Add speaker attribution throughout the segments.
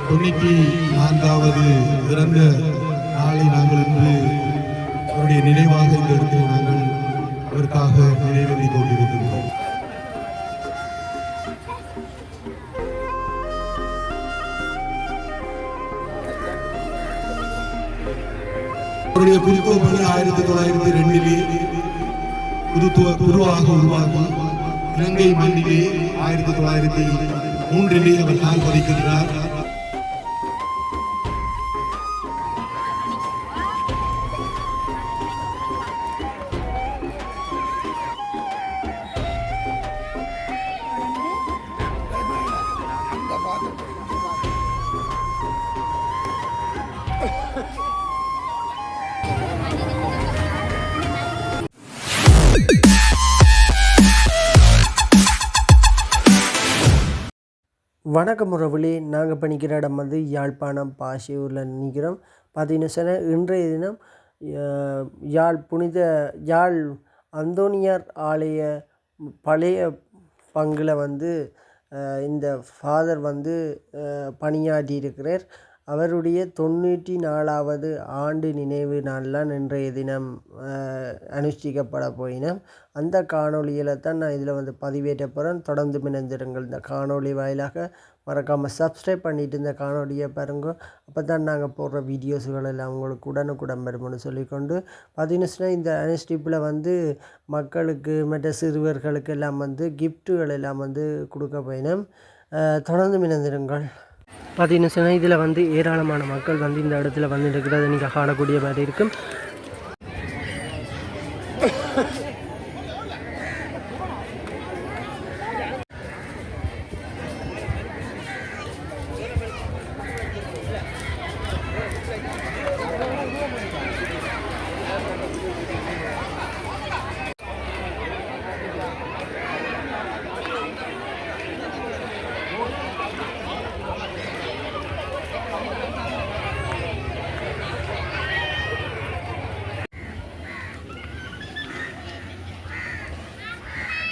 Speaker 1: தொண்ணூற்றி நான்காவது பிறந்த நாளை நாங்கள் இன்று அவருடைய நினைவாக இந்த இடத்தில் நாங்கள் அவருக்காக நினைவேந்தி கொண்டிருக்கின்றோம். அவருடைய குறிக்கோள் ஆயிரத்தி தொள்ளாயிரத்தி ரெண்டிலே புதுத்துவ குருவாக உருவாகி இலங்கை மண்ணிலே ஆயிரத்தி தொள்ளாயிரத்தி மூன்றிலே அவர் கால் பதிக்கின்றார்.
Speaker 2: வணக்கம் உறவுகளே. நாங்கள் பண்ணிக்கிற இடம் வந்து யாழ்ப்பாணம் பாசியூரில் நிற்கிறோம் பார்த்தீங்கன்னா சொன்னால் இன்றைய தினம் யாழ் புனித யாழ் அந்தோனியார் ஆலய பழைய பங்கில் வந்து இந்த ஃபாதர் வந்து பணியாற்றி இருக்கிறார் அவருடைய தொண்ணூற்றி நாலாவது ஆண்டு நினைவு நாள்லாம் இன்றைய தினம் அனுஷ்டிக்கப்பட போயினோம். அந்த காணொளியில் தான் நான் இதில் வந்து பதிவேற்ற போகிறேன் தொடர்ந்து மினந்திருங்கள் இந்த காணொளி வாயிலாக மறக்காமல் சப்ஸ்கிரைப் பண்ணிட்டு இந்த காணொளியை பாருங்க. அப்போ தான் நாங்கள் போடுற வீடியோஸுகள் எல்லாம் உங்களுக்கு உடனுக்குடன் வரும்னு சொல்லிக்கொண்டு பார்த்தீங்கன்னா இந்த அனுஷ்டிப்பில் வந்து மக்களுக்கு மற்ற சிறுவர்களுக்கு எல்லாம் வந்து கிஃப்ட்டுகள் எல்லாம் வந்து கொடுக்க போயினோம். தொடர்ந்து மினந்திருங்கள் பார்த்தீங்கன்னா சொன்னால் இதில் வந்து ஏராளமான மக்கள் வந்து இந்த இடத்துல வந்து இருக்கிறத நீங்கள் காணக்கூடிய மாதிரி இருக்கும்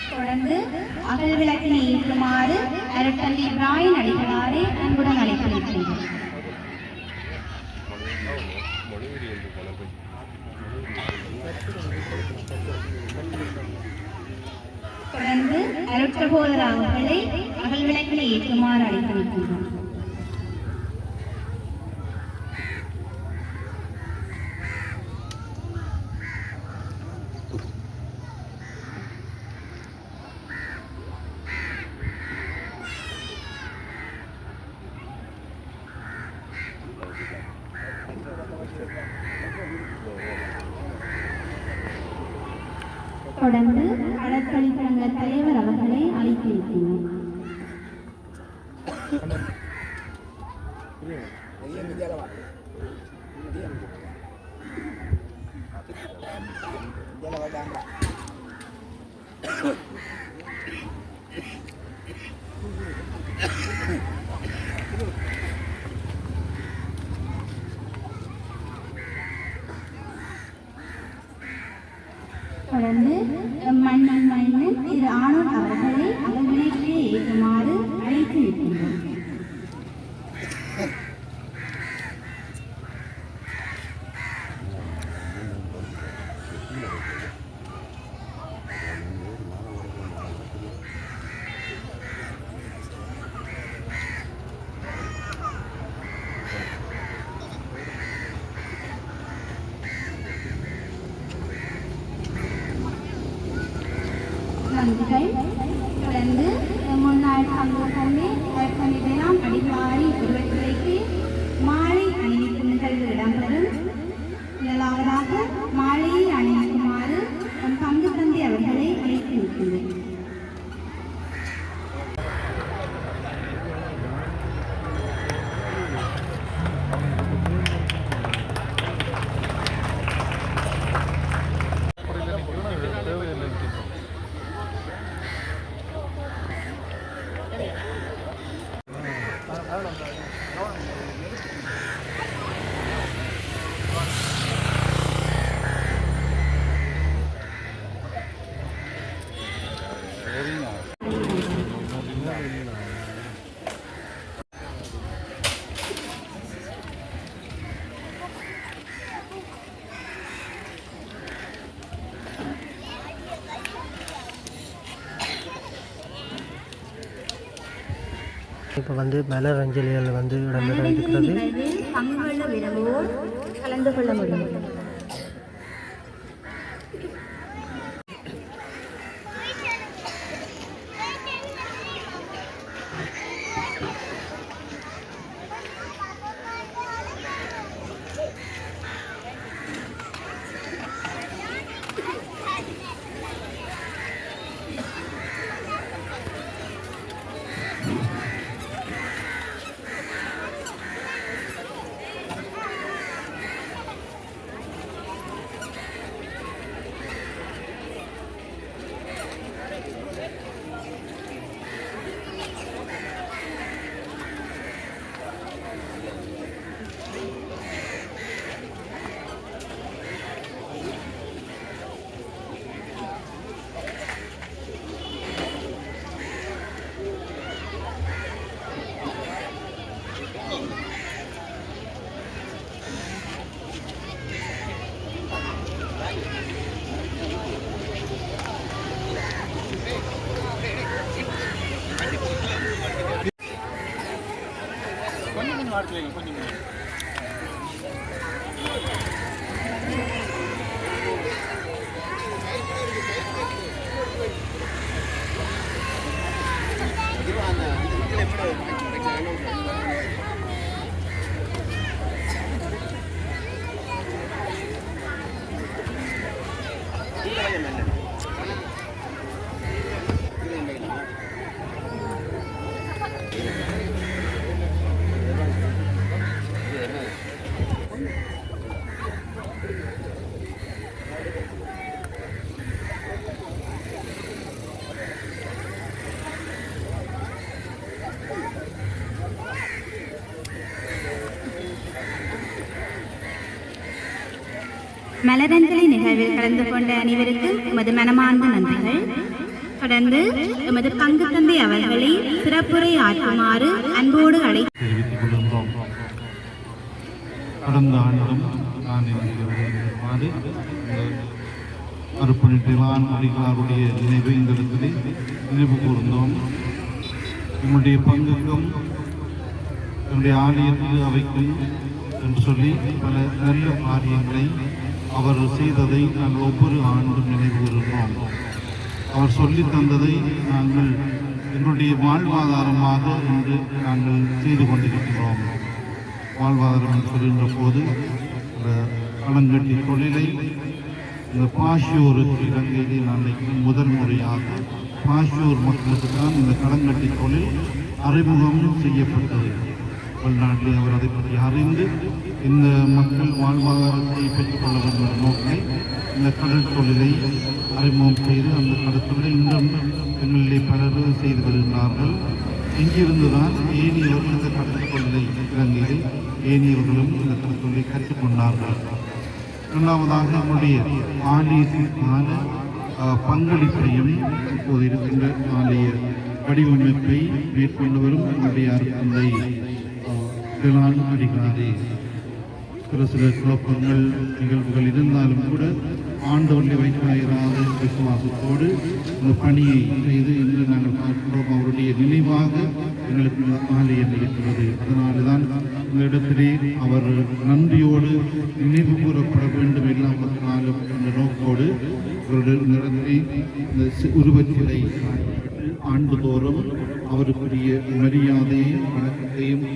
Speaker 3: தொடர்ந்து அகல் விளக்கினை ஏற்றுமாறு அரட்டந்தை பிராயன் அடிகளாரே அன்புடன் அழைக்கின்றேன் தொடர்ந்து அருட்சகோதர அவர்களை அகல் விளக்கில் ஏற்றுமாறு அழைத்து தொடர்ந்து கடற்கரை சங்க தலைவர் அவர்களை அழைத்திருக்கிறோம் வளர்ந்து மன்னன் மன்னன் திரு ஆனந்த் அவர்களை அகவினைக்கு ஏற்றுமாறு அழைத்து இருக்கின்றோம் நன்றிகள் தொடர்ந்து முன்னாள் சமூகமே கற்பனிதெல்லாம் அடிவாரி உருவத்திற்கு மாலை அணிவிக்கும் நிகழ்வு இடம்பெறும் முதலாவதாக மாலையை அணிவிக்குமாறு நம் பங்கு தந்தை அவர்களை அழைத்து நிற்கின்றேன்
Speaker 2: இப்போ வந்து மலர் அஞ்சலிகள் வந்து இடம்பெற இருக்கிறது
Speaker 3: கலந்து கொள்ள முடியும். மலரஞ்சலி நிகழ்வில் கலந்து கொண்ட அனைவருக்கு எமது மனமார்ந்த நன்றிகள். தொடர்ந்து எமது பங்கு தந்தை அவர்களை சிறப்புரை ஆற்றுமாறு அன்போடு அழை
Speaker 4: கடந்த ஆண்டும் நான் இங்கு அருப்பணிட்டிலான் அடிகளாருடைய நினைவை இந்த இடத்திலே நினைவு கூர்ந்தோம். என்னுடைய பங்குக்கும் என்னுடைய ஆலயத்துக்கு அவைக்கும் என்று சொல்லி பல நல்ல காரியங்களை அவர் செய்ததை நாங்கள் ஒவ்வொரு ஆண்டும் நினைவு கூறுகிறோம் அவர் சொல்லி தந்ததை நாங்கள் எங்களுடைய வாழ்வாதாரமாக இன்று நாங்கள் செய்து கொண்டிருக்கிறோம். வாழ்வாதாரம் என்று சொல்கின்ற போது இந்த களங்கட்டி தொழிலை இந்த பாஷியூருக்கு இலங்கையிலே நான் நினைக்கிறேன் முதல் முறையாக பாஷியூர் மக்களுக்கு தான் இந்த களங்கட்டி தொழில் அறிமுகம் செய்யப்பட்டது. வெளிநாட்டிலே அவர் அதை பற்றி அறிந்து இந்த மக்கள் வாழ்வாதாரத்தை பெற்றுக்கொள்ள வேண்டும் என்ற நோக்கில் இந்த கடல் தொழிலை அறிமுகம் செய்து அந்த கடல் தொழிலை எங்களிலே பலர் செய்து வருகின்றார்கள். இங்கிருந்து தான் ஏனியவர்கள் இந்த கடல் தொழிலை இலங்கையில் ஏனியவர்களும் இந்த கடல் தொழிலை கற்றுக்கொண்டார்கள். இரண்டாவதாக நம்முடைய ஆலயத்திற்கான பங்களிப்பையும் இப்போது இருக்கின்ற ஆலய வடிவமைப்பை மேற்கொண்டு வரும் நம்முடைய அருந்தை திலான் அடிகளாரே சில சில குழப்பங்கள் நிகழ்வுகள் இருந்தாலும் கூட ஆண்டவனை வைக்காயிராத விசுவாசத்தோடு இந்த பணியை செய்து இன்று நாங்கள் பார்க்கிறோம். அவருடைய நினைவாக எங்களுக்கு இந்த ஆலயம் இருக்கிறது அதனால தான் இந்த இடத்திலே அவர் நன்றியோடு நினைவு கூறப்பட வேண்டும் இல்லாமற்றாலும் என்ற நோக்கோடு அவருடைய நிறத்தை இந்த உருவச்சிலை ஆண்டுதோறும் அவருக்குரிய மரியாதையும் வணக்கத்தையும்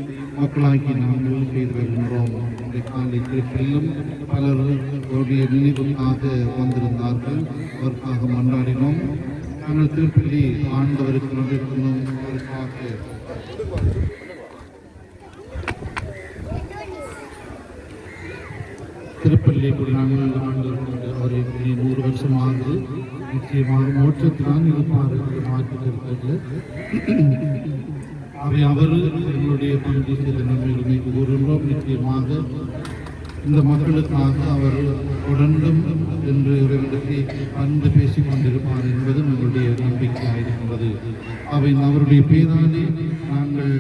Speaker 4: மக்களாகி நாங்கள் செய்து வருகின்றோம். இந்த காலை திருப்பிலும் பலர் அவருடைய நினைவுக்காக வந்திருந்தார்கள். அவருக்காக மன்றாடினோம். நாங்கள் திருப்பள்ளி ஆண்டவருக்கு வந்திருக்கிறோம் அவருக்காக. திருப்பள்ளி நாங்கள் ஆண்டு அவரை நூறு வருஷம் ஆகுது நிச்சயமாக மோட்சத்தினால் இருப்பார் என்று இருக்கிறது அவை அவர் எங்களுடைய பங்கு செய்த நன்மைகளை கூறுகின்றோம். நிச்சயமாக இந்த மக்களுக்காக அவர் தொடர்ந்தும் என்று இவர்களுக்கு அன்பு பேசிக் கொண்டிருப்பார் என்பது எங்களுடைய நம்பிக்கையாக இருக்கின்றது. அவை அவருடைய பேராலே நாங்கள்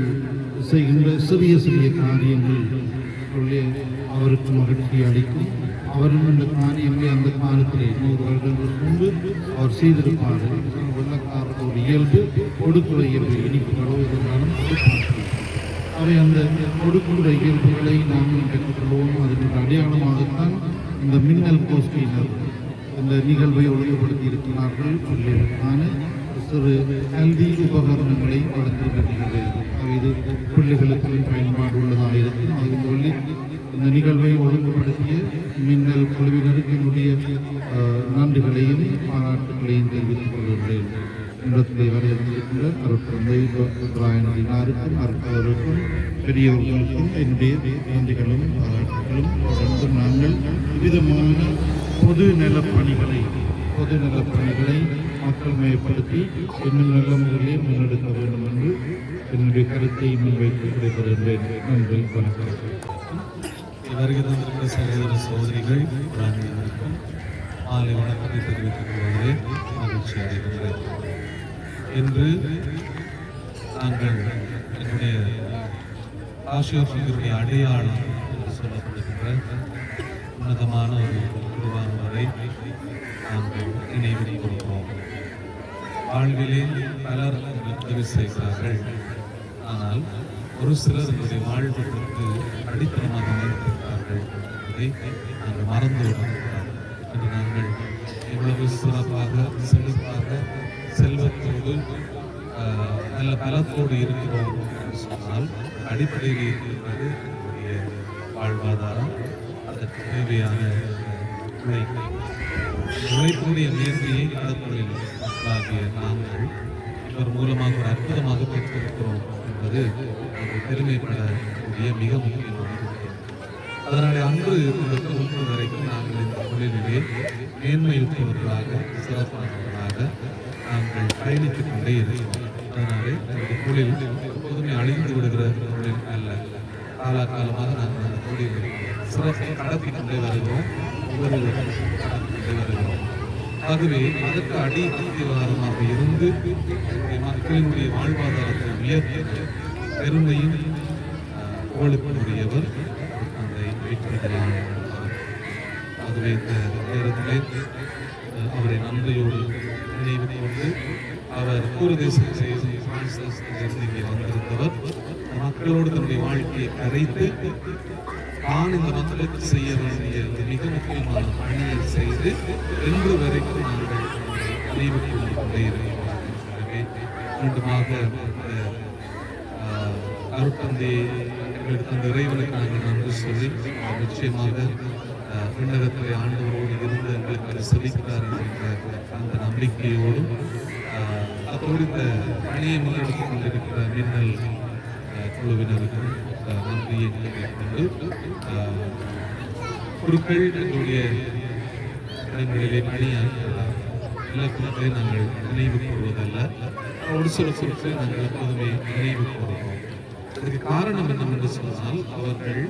Speaker 4: செய்கின்ற சிறிய சிறிய காரியங்கள் உள்ளே அவருக்கு மகிழ்ச்சி அளிக்கும். அவரும் இந்த காரியங்களை அந்த காலத்தில் நூறு வருடங்களுக்கு முன்பு அவர் செய்திருப்பார் வெள்ளக்காரத்தோட இயல்பு கொடுக்குற இயல்பு இனிப்புகளோ இருந்தாலும் அவை அந்த கொடுக்கின்ற இயல்புகளை நாம் பெற்றுக்கொள்வோம் அதனுடைய அடையாளமாகத்தான் இந்த மின்னல் கோஷ்டியினர் இந்த நிகழ்வை ஒழுங்குபடுத்தி இருக்கிறார்கள். பிள்ளைகளுக்கான சிறு கல்வி உபகரணங்களை வழங்குகின்ற நிகழ்வு இது பிள்ளைகளுக்கு பயன்பாடு உள்ளதாக இருக்கும். அதன் சொல்லி இந்த நிகழ்வை ஒழுங்குபடுத்திய மின்னல் குழுவினருக்கு என்னுடைய நன்றிகளையும் பாராட்டுகளையும் தெரிவித்துக் கொள்கின்றேன் இடத்திலே வரையிருக்கின்ற அருட்தந்தை ராயனடினாருக்கும் அற்பவருக்கும் பெரியவர்களுக்கும் என்னுடைய நன்றிகளும் பாராட்டுகளும். தொடர்ந்து நாங்கள் விதமான பொது நலப்பணிகளை பொது நலப்பணிகளை மக்கள் மயப்படுத்தி இன்னும் நல்ல முறையிலே முன்னெடுக்க வேண்டும் என்று என்னுடைய கருத்தை முன்வைத்து விடைபெறுகின்றேன் நன்றி வணக்கம்.
Speaker 5: வருகை தந்திருக்கிற சகோதர சகோதரிகள் அனைவருக்கும் மாலை வணக்கத்தை தெரிவித்துக் கொள்வதிலே மகிழ்ச்சி அடைகின்றேன். இன்று நாங்கள் என்னுடைய ஆசிரியர்களுடைய அடையாளம் என்று சொல்லப்படுகின்ற உன்னதமான ஒரு குருவானவரை நாங்கள் நினைவில் கொள்கிறோம். வாழ்விலே பலர் உதவி செய்கிறார்கள். ஆனால் ஒரு சிலர் என்னுடைய வாழ்வுக்கு அடித்தளமாக அமைந்திருக்கிறார்கள் என்பதை நாங்கள் மறந்து விடக்கூடாது. நாங்கள் எவ்வளவு சிறப்பாக செழிப்பாக செல்வத்தோடு நல்ல பலத்தோடு இருக்கிறோம் என்று சொன்னால் அடிப்படையில் இருக்கின்றது நம்முடைய வாழ்வாதாரம். அதற்கு தேவையான உழைப்பு. உழைப்புடைய நேர்மையை கடற்கொள்ளில் மக்களாகிய நாங்கள் இவர் மூலமாக ஒரு அற்புதமாக பெற்றிருக்கிறோம் என்பது பெருமைப்படக்கூடிய மிக முக்கியமான அதனுடைய அன்பு அன்று ஒன்று வரைக்கும் நாங்கள் இந்த தொழிலிலே மேன்மையுற்றவர்களாக சிறப்பானவர்களாக நாங்கள் பயணித்துக் கொண்டே இருக்கிறோம் அதனாலே இந்த தொழில் எப்போதுமே அழிந்து விடுகிற தொழில் அல்ல. காலாகாலமாக நாங்கள் அந்த தொழிலில் சிறப்பை கடத்தி கொண்டே வருகிறோம் ஒவ்வொருவரும் கடத்தி கொண்டே வருகிறோம் ஆகவே அதற்கு அடி அத்திவாரமாக இருந்து மக்களினுடைய வாழ்வாதாரத்தை உயர்த்த பெருமையும் புகழுக்குரியவர் புகழுக்கும் ஆகவே இந்த நேரத்திலே அவரை நன்றியோடு நினைவு கொண்டு அவர் கூறு தேசத்திலே இங்கே வந்திருந்தவர். மக்களோடு தன்னுடைய வாழ்க்கையை கரைத்து தான் இந்த மக்களுக்கு செய்ய வேண்டிய மிக முக்கியமான பணியை செய்து இன்று வரைக்கும் நாங்கள் நினைவு கொண்டு கொண்டே இருக்கிறோம் மீண்டுமாக இந்த எங்களுக்கு அந்த இறைவனுக்கு நாங்கள் நன்றி சொல்லி நிச்சயமாக ஆஹ், ஆண்டவரோடு இருந்து எங்களுக்கு அதை செலுத்தினார் என்கின்ற அந்த நம்பிக்கையோடும் ஆஹ், இந்த பணியை முன்னெடுத்துக் கொண்டிருக்கிற மின்னல் குழுவினருக்கும் நன்றியை தெரிவித்துக் கொண்டு குருக்கள் எங்களுடைய இடங்களிலே பணியாற்றுகிறார் எல்லா குழுக்களை நாங்கள் நினைவு கூறுவதல்ல. ஒரு சில குழுக்களை நாங்கள் எப்போதுமே நினைவு கூறுகிறோம் அதுக்கு காரணம் என்னவென்று சொன்னால் அவர்கள்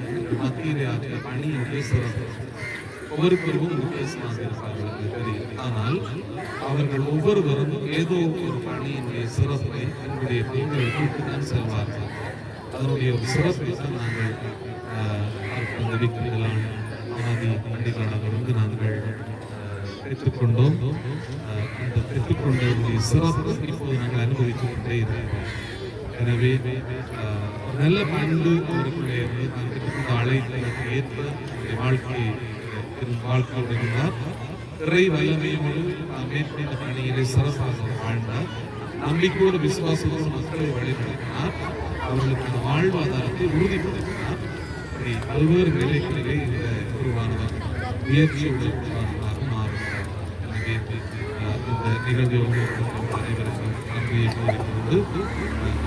Speaker 5: மத்தியிலே ஆற்றிய பணியுடைய சிறப்பு ஒவ்வொருவரும் வித்தியாசமாக இருப்பார்கள் தெரியும் ஆனால் அவர்கள் ஒவ்வொருவரும் ஏதோ ஒரு பணியினுடைய சிறப்பை தன்னுடைய பெண்களுக்கு தான் செல்வார்கள். அதனுடைய ஒரு சிறப்பை தான் நாங்கள் ஆஹ், அந்த விக்கிரங்களான ஆதி பண்டிகளானவர்களுக்கு நாங்கள் பெற்றுக்கொண்டோம். அந்த பெற்றுக்கொண்டவருடைய சிறப்பு இப்போது நாங்கள் அனுபவித்துக் கொண்டே இருக்கிறோம். எனவே நல்ல பண்பு அவர்களுடைய நான் பெற்றுக்கொண்ட அழைத்தலுக்கு ஏற்ப வாழ்க்கையை வாழ்க்கை இரு- வாழ்க்கையோடு இறை வல்லமையோடு நாம் மேற்கொண்ட பணியிலே சிறப்பாக வாழ்ந்தார். நம்பிக்கையோடு விசுவாசத்தோடு மக்களை வழிநடத்தினார். அவர்களுக்கு வாழ்வாதாரத்தை உறுதிப்படுத்தினார். இப்படி பல்வேறு நிலைகளிலே இந்த குருவானவர் முயற்சியோடு குருவானவராக மாறுகிறார். எனவே இந்த நிகழ்வு அனைவருக்கும் நன்றியை கூறிக்கொண்டு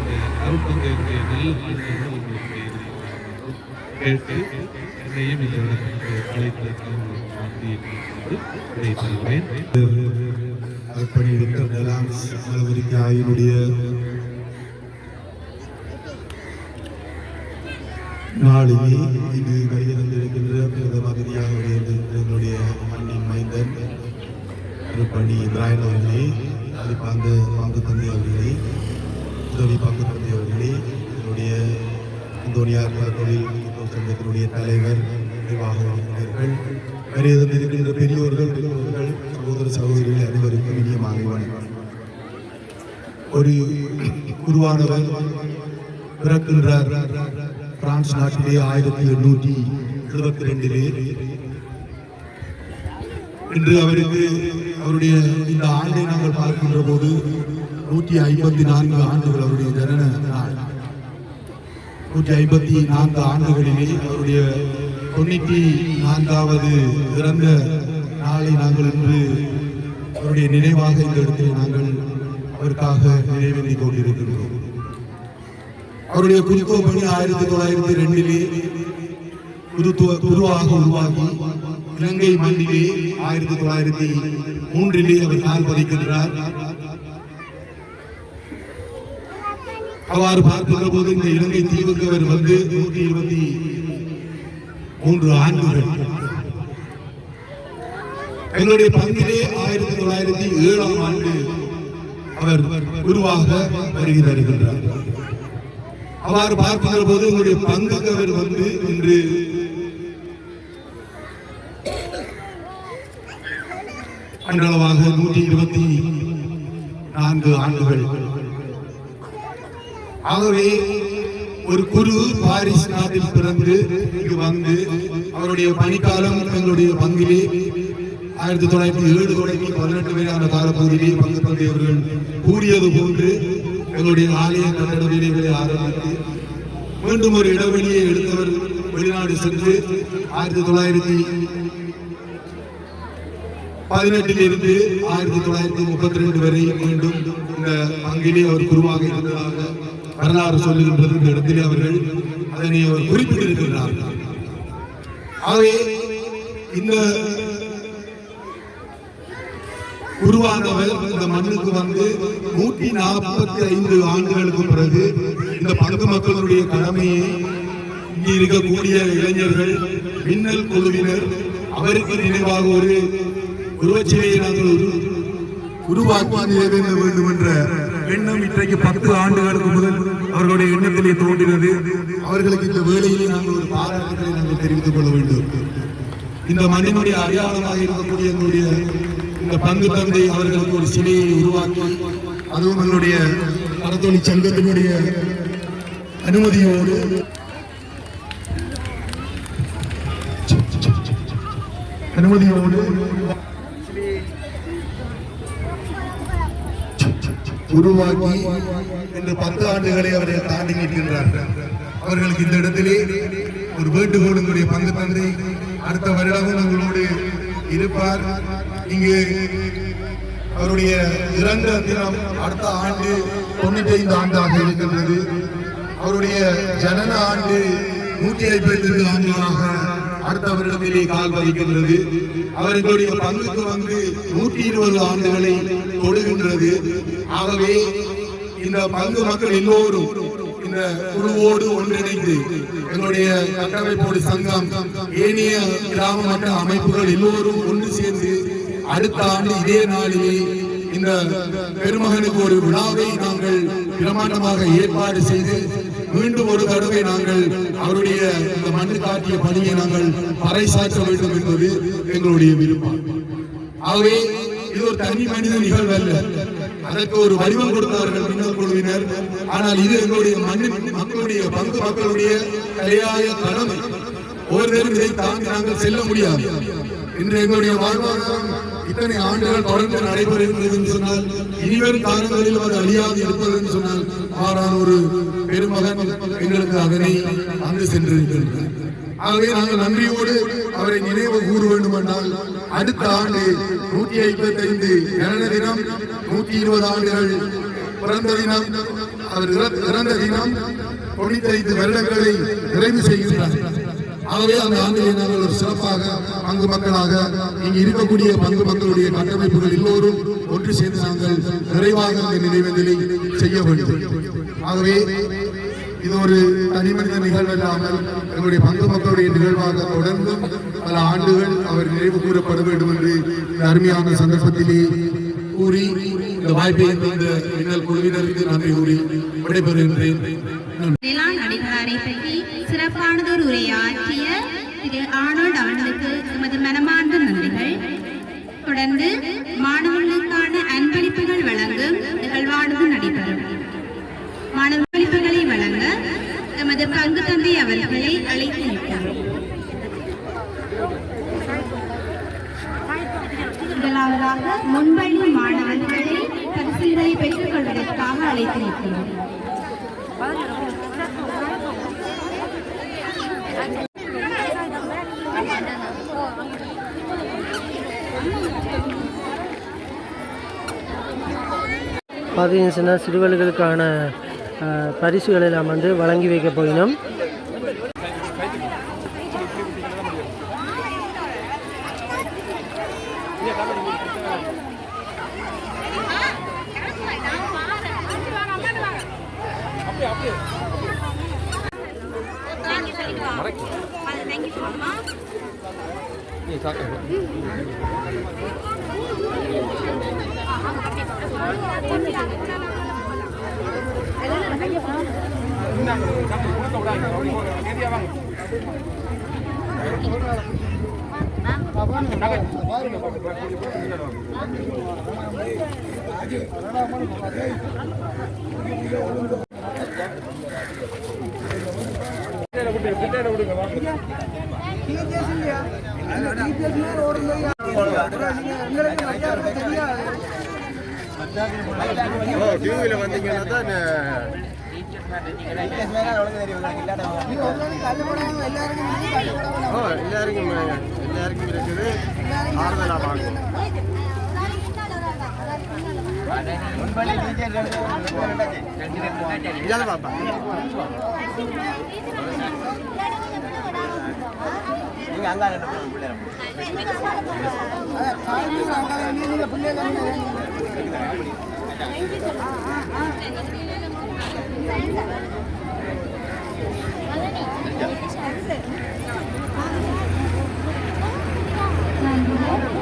Speaker 5: அஹ், நல்ல உங்களுக்கு கேட்டு என்னையும் இந்த
Speaker 1: திருப்பணி இப்ராஹிம் அவர்களே அது பங்கு பங்கு தந்தை அவர்களே உதவி பங்கு தந்தை அவர்களே என்னுடைய இந்தோனியார் தொழில் சங்கத்தினுடைய தலைவர் நிர்வாக உறுப்பினர்கள் வருகை இருக்கின்ற பெரியோர்கள் பெரியோர்கள் சகோதர சகோதரிகள் அனைவருக்கும் இனிய மாலை வணக்கம். ஒரு குருவானவர் பிறக்கின்றார் பிரான்ஸ் நாட்டிலே ஆயிரத்தி எண்ணூற்றி எழுபத்தி ரெண்டிலே. இன்று அவருக்கு அவருடைய இந்த ஆண்டை நாங்கள் பார்க்கின்ற போது நூற்றி ஐம்பத்தி நான்கு ஆண்டுகள் அவருடைய ஜனன நாள். நூற்றி ஐம்பத்தி நான்கு ஆண்டுகளிலே அவருடைய தொண்ணூற்றி நான்காவது இறந்த நாளை நாங்கள் இன்று அவருடைய நினைவாக இந்த இடத்தில் நாங்கள் அவருக்காக நினைவேந்தி கொண்டிருக்கின்றோம். அவருடைய குறிக்கோ பணி ஆயிரத்தி தொள்ளாயிரத்தி ரெண்டிலே குருத்துவ குருவாக உருவாகி இலங்கை மண்ணிலே ஆயிரத்தி தொள்ளாயிரத்தி மூன்றிலே அவர் கால் பதிக்கின்றார். அவ்வாறு பார்க்கின்ற போது இந்த இலங்கை தீவுக்கு அவர் வந்து நூற்றி இருபத்தி மூன்று ஆண்டுகள். என்னுடைய பங்கிலே ஆயிரத்தி தொள்ளாயிரத்தி ஏழாம் ஆண்டு அவர் குருவாக வருகை தருகின்றார். அவ்வாறு பார்க்கின்ற போது உங்களுடைய பங்குக்கு அவர் வந்து இன்று அன்றளவாக நூற்றி இருபத்தி நான்கு ஆண்டுகள். ஆகவே ஒரு குரு பாரிஸ் நாட்டில் பிறந்து இங்கு வந்து அவருடைய பணிக்காலம் எங்களுடைய பங்கிலே ஆயிரத்தி தொள்ளாயிரத்தி ஏழு தொடங்கி பதினெட்டு வரையான காலப்பகுதியிலே பங்கு தந்தையவர்கள் கூறியது போன்று எங்களுடைய ஆலய கட்டட வேலைகளை ஆரம்பித்து மீண்டும் ஒரு இடைவெளியை எடுத்தவர் வெளிநாடு சென்று ஆயிரத்தி தொள்ளாயிரத்தி பதினெட்டில் இருந்து ஆயிரத்தி தொள்ளாயிரத்தி முப்பத்தி ரெண்டு வரை மீண்டும் இந்த அங்கிலே அவர் குருவாக இருந்ததாக வரலாறு சொல்லுகின்றது இந்த இடத்திலே அவர்கள் அதனை அவர் குறிப்பிட்டிருக்கிறார் ஆகவே இந்த உருவானவர் இந்த மண்ணுக்கு வந்து நூற்றி நாற்பத்தி ஐந்து ஆண்டுகளுக்கு பிறகு இந்த பங்கு மக்களுடைய கடமையை இங்கே இருக்கக்கூடிய இளைஞர்கள் மின்னல் குழுவினர் அவருக்கு நினைவாக ஒரு உருவச்சிலையை நாங்கள் உருவாக்கி நிறைவேற்ற வேண்டும் என்ற எண்ணம் இன்றைக்கு பத்து ஆண்டுகளுக்கு முதல் அவர்களுடைய எண்ணத்திலே தோன்றினது. அவர்களுக்கு இந்த வேலையிலே நாங்கள் ஒரு பாராட்டுகளை நாங்கள் தெரிவித்துக் கொள்ள வேண்டும். இந்த மண்ணினுடைய அடையாளமாக இருக்கக்கூடிய எங்களுடைய இந்த பங்கு தந்தை அவர்களுக்கு ஒரு சிலையை உருவாக்கி அதுவும் எங்களுடைய அறத்தொழி சங்கத்தினுடைய அனுமதியோடு. அனுமதியோடு. உருவாக்கி இன்று பத்து ஆண்டுகளை அவர்கள் தாண்டி நிற்கின்றார்கள். அவர்களுக்கு இந்த இடத்திலே ஒரு வேண்டுகோளுடைய பங்கு தந்தை அடுத்த வருடமும் உங்களோடு இருப்பார். இங்கு அவருடைய இறந்த தினம் அடுத்த ஆண்டு தொண்ணூற்றி ஐந்து ஆண்டாக இருக்கின்றது. அவருடைய ஜனன ஆண்டு நூற்றி ஐம்பத்தி ஐந்து ஆண்டுகளாக அடுத்த கால் பதிக்கின்றது. அவர் பங்குக்கு வந்து நூற்றி இருபது ஆண்டுகளை தொடுகின்றது ஆகவே இந்த பங்கு மக்கள் எல்லோரும் இந்த குழுவோடு ஒன்றிணைந்து எங்களுடைய கட்டமைப்போடு சங்கம் ஏனைய கிராம மட்ட அமைப்புகள் எல்லோரும் ஒன்று சேர்ந்து அடுத்த ஆண்டு இதே நாளிலே இந்த பெருமகனுக்கு ஒரு விழாவை நாங்கள் பிரமாண்டமாக ஏற்பாடு செய்து மீண்டும் ஒரு தடவை நாங்கள் அவருடைய இந்த மண்ணு காட்டிய பணியை நாங்கள் பறைசாற்ற வேண்டும் என்பது எங்களுடைய விருப்பம். ஆகவே இது ஒரு தனி மனித நிகழ்வு அல்ல அதற்கு ஒரு வடிவம் கொடுத்தார்கள் மின்னல் குழுவினர். ஆனால் இது எங்களுடைய மண்ணின் மக்களுடைய பங்கு மக்களுடைய தலையாய கடமை. ஒவ்வொருவரும் இதை தாண்டி நாங்கள் செல்ல முடியாது. இன்று எங்களுடைய வாழ்வாதாரம் இத்தனை ஆண்டுகள் தொடர்ந்து நடைபெறுகிறது என்று சொன்னால் இனிவரும் காலங்களில் அவர் அழியாது இருப்பது என்று சொன்னால் ஆனால் ஒரு பெருமகன் எங்களுக்கு அதனை அங்கு சென்றிருக்கின்றார். ஆகவே நாங்கள் நன்றியோடு அவரை நினைவு கூற வேண்டும் என்றால் அடுத்த ஆண்டு நூற்றி ஐம்பத்தி ஐந்து ஜனன தினம் நூற்றி இருபது ஆண்டுகள் பிறந்த தினம் அவர் இறந்த தினம் தொண்ணூத்தி ஐந்து வருடங்களை நிறைவு செய்கின்றார். ஆகவே அந்த ஆண்டிலே நாங்கள் ஒரு சிறப்பாக பங்கு மக்களாக இங்கு இருக்கக்கூடிய பங்கு மக்களுடைய கட்டமைப்புகள் எல்லோரும் ஒன்று சேர்ந்து நாங்கள் நிறைவாக இந்த நினைவேந்தலை செய்ய வேண்டும். ஆகவே இது ஒரு தனி மனித நிகழ்வு இல்லாமல் எங்களுடைய பங்கு மக்களுடைய நிகழ்வாக தொடர்ந்து பல ஆண்டுகள் அவர் நினைவு கூறப்பட வேண்டும் என்று அருமையான சந்தர்ப்பத்திலே கூறி இந்த வாய்ப்பை இந்த மின்னல் குழுவினருக்கு நன்றி கூறி விடைபெறுகின்றேன்.
Speaker 3: பற்றி சிறப்பானதொரு உரையாற்றிய திரு திரு எமது மனமார்ந்த நன்றிகள். தொடர்ந்து மாணவர்களுக்கான அன்பளிப்புகள் வழங்கும் நிகழ்வானது நடைபெறும். மாணவளிப்புகளை வழங்க எமது பங்கு தந்தை அவர்களை அழைத்து நிற்கிறோம் முதலாவதாக முன்பள்ளி மாணவர்களை பரிசுகளை பெற்றுக் கொள்வதற்காக அழைத்து நிற்கிறோம்
Speaker 2: பார்த்தீங்கன்னு சொன்னால் சிறுவர்களுக்கான பரிசுகளை நாம் வந்து வழங்கி வைக்க போயினோம்
Speaker 1: டிவியில் வந்தீங்கன்னா தான் எல்லாருக்கும் எல்லாருக்கும் இருக்குது ஆறுதலாக வாங்கும்
Speaker 3: நீங்க அங்க Thank you.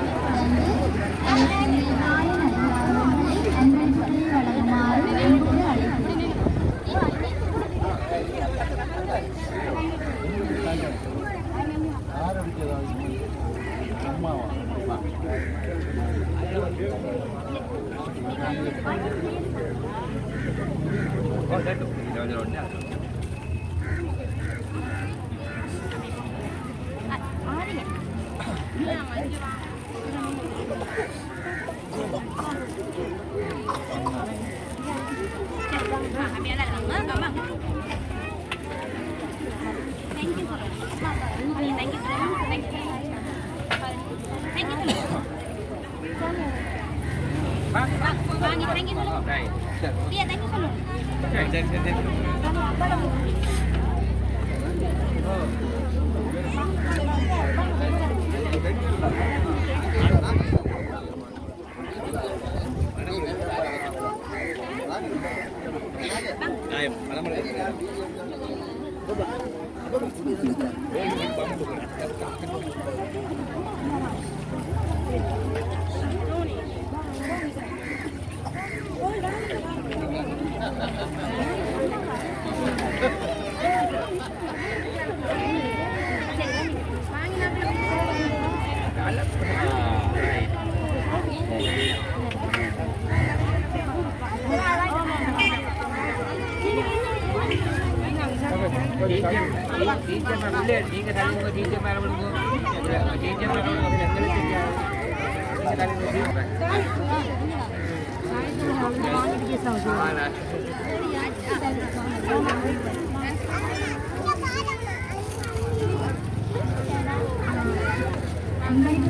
Speaker 3: இதால பாப்பா அன்பளிப்புகளை
Speaker 4: வழங்கிய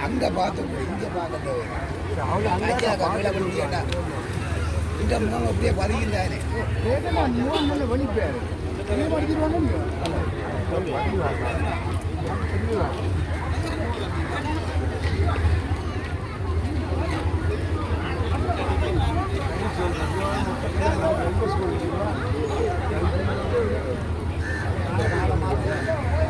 Speaker 6: அங்க பார்த்தோம் இங்க பார்க்கல அவ்வளோ அங்கே இந்த முகம் அப்படியே பதிக்கின்றானே வெளிப்பாரு
Speaker 3: தொடர்ந்து அன்பளிப்புகளை வழங்குமாறு